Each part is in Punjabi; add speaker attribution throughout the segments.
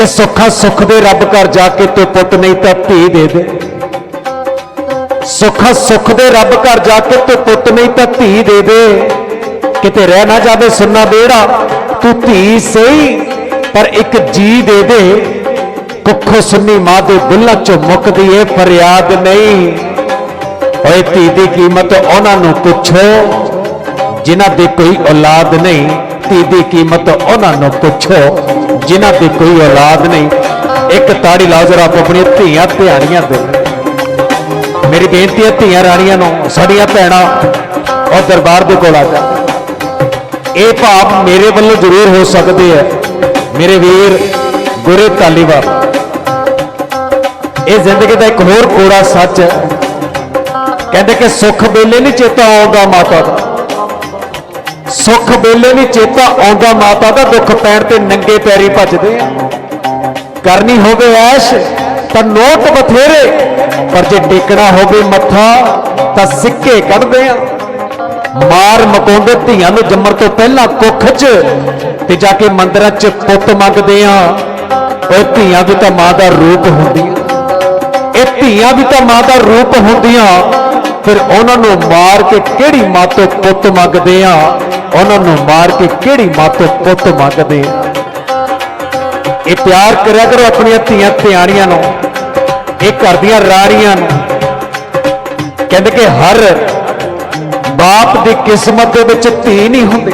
Speaker 1: ਕਿ ਸੁੱਖਾ ਸੁੱਖ ਦੇ ਰੱਬ ਘਰ ਜਾ ਕੇ ਤੇ ਪੁੱਤ ਨਹੀਂ ਤਾਂ ਧੀ ਦੇ ਦੇ। ਸੁੱਖਾ ਸੁੱਖ ਦੇ ਰੱਬ ਘਰ ਜਾ ਕੇ ਤੇ ਪੁੱਤ ਨਹੀਂ ਤਾਂ ਧੀ ਦੇ ਦੇ। ਕਿਤੇ ਰਹਿ ਨਾ ਜਾਵੇ ਸੁੰਨਾ ਬੇੜਾ ਤੂੰ ਧੀ ਸਹੀ, ਪਰ ਇੱਕ ਜੀ ਦੇ ਦੇ। ਕੁੱਖੋ ਸੁੰਨੀ ਮਾਂ ਦੇ ਬੁੱਲਾਂ ਚੋਂ ਮੁੱਕਦੀ ਏ ਫਰਿਆਦ ਨਹੀਂ। ਓਏ ਧੀ ਦੀ ਕੀਮਤ ਉਹਨਾਂ ਨੂੰ ਪੁੱਛੋ, ਜਿਨ੍ਹਾਂ ਦੇ ਕੋਈ ਔਲਾਦ ਨਹੀਂ। ਧੀ ਦੀ ਕੀਮਤ ਉਹਨਾਂ ਨੂੰ ਪੁੱਛੋ। ਜਿਨ੍ਹਾਂ ਦੀ ਕੋਈ ਔਲਾਦ ਨਹੀਂ, ਇੱਕ ਤਾੜੀ ਲਾਓ ਜਰਾ ਆਪ ਆਪਣੀਆਂ ਧੀਆਂ ਧਿਆਣੀਆਂ ਦੇ। ਮੇਰੀ ਬੇਨਤੀ ਹੈ ਧੀਆਂ ਰਾਣੀਆਂ ਨੂੰ, ਸਾਡੀਆਂ ਭੈਣਾਂ ਔਰ ਦਰਬਾਰ ਦੇ ਕੋਲ ਆ ਜਾ। ਇਹ ਭਾਵ ਮੇਰੇ ਵੱਲੋਂ ਜ਼ਰੂਰ ਹੋ ਸਕਦੇ ਹੈ, ਮੇਰੇ ਵੀਰ ਗੁਰੇ ਤਾਲੀਵਾਲ ਇਹ ਜ਼ਿੰਦਗੀ ਦਾ ਇੱਕ ਹੋਰ ਕੋੜਾ ਸੱਚ ਹੈ। ਕਹਿੰਦੇ ਕਿ ਸੁੱਖ ਵੇਲੇ ਨਹੀਂ ਚੇਤਾ ਆਉਂਦਾ ਮਾਤਾ ਦਾ। ਸੁੱਖ ਵੇਲੇ ਵੀ ਚੇਤਾ ਆਉਂਦਾ, ਮਾਤਾ ਦਾ ਦੁੱਖ ਪੈਣ ਤੇ ਨੰਗੇ ਪੈਰੀ ਭੱਜਦੇ ਆ। ਕਰਨੀ ਹੋਵੇ ਐਸ਼, ਤਾਂ ਨੋਟ ਬਥੇਰੇ, ਪਰ ਜੇ ਟੇਕਣਾ ਹੋਵੇ ਮੱਥਾ, ਤਾਂ ਸਿੱਕੇ ਕੱਢਦੇ ਆ। ਮਾਰ ਮਕਾਉਂਦੇ ਧੀਆਂ ਨੂੰ ਜੰਮਣ ਤੋਂ ਪਹਿਲਾਂ ਕੁੱਖ 'ਚ, ਤੇ ਜਾ ਕੇ ਮੰਦਰਾਂ 'ਚ ਪੁੱਤ ਮੰਗਦੇ ਆ। ਉਹ ਧੀਆਂ ਵੀ ਤਾਂ ਮਾਂ ਦਾ ਰੂਪ ਹੁੰਦੀਆਂ। ਇਹ ਧੀਆਂ ਵੀ ਤਾਂ ਮਾਂ ਦਾ ਰੂਪ ਹੁੰਦੀਆਂ, ਫਿਰ ਉਹਨਾਂ ਨੂੰ ਮਾਰ ਕੇ ਕਿਹੜੀ ਮਾਂ ਤੋਂ ਪੁੱਤ ਮੰਗਦੇ ਆ? ਉਹਨਾਂ ਨੂੰ ਮਾਰ ਕੇ ਕਿਹੜੀ ਮਾਤੋਂ ਪੁੱਤ ਮੰਗਦੇ ਆ? ਇਹ ਪਿਆਰ ਕਰਿਆ ਕਰੋ ਆਪਣੀਆਂ ਧੀਆਂ ਧਿਆਣੀਆਂ ਨੂੰ, ਇਹ ਘਰ ਦੀਆਂ ਰਾਣੀਆਂ ਨੂੰ। ਕਹਿੰਦੇ ਕਿ ਹਰ ਬਾਪ ਦੀ ਕਿਸਮਤ ਦੇ ਵਿੱਚ ਧੀ ਨਹੀਂ ਹੁੰਦੀ।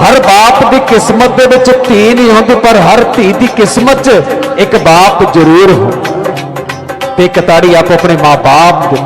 Speaker 1: ਹਰ ਬਾਪ ਦੀ ਕਿਸਮਤ ਦੇ ਵਿੱਚ ਧੀ ਨਹੀਂ ਹੁੰਦੀ, ਪਰ ਹਰ ਧੀ ਦੀ ਕਿਸਮਤ 'ਚ ਇੱਕ ਬਾਪ ਜ਼ਰੂਰ ਹੋ ਤੇ ਕਤਾੜੀ ਤਾੜੀ ਆਪ ਆਪਣੇ ਮਾਪੇ ਦੇ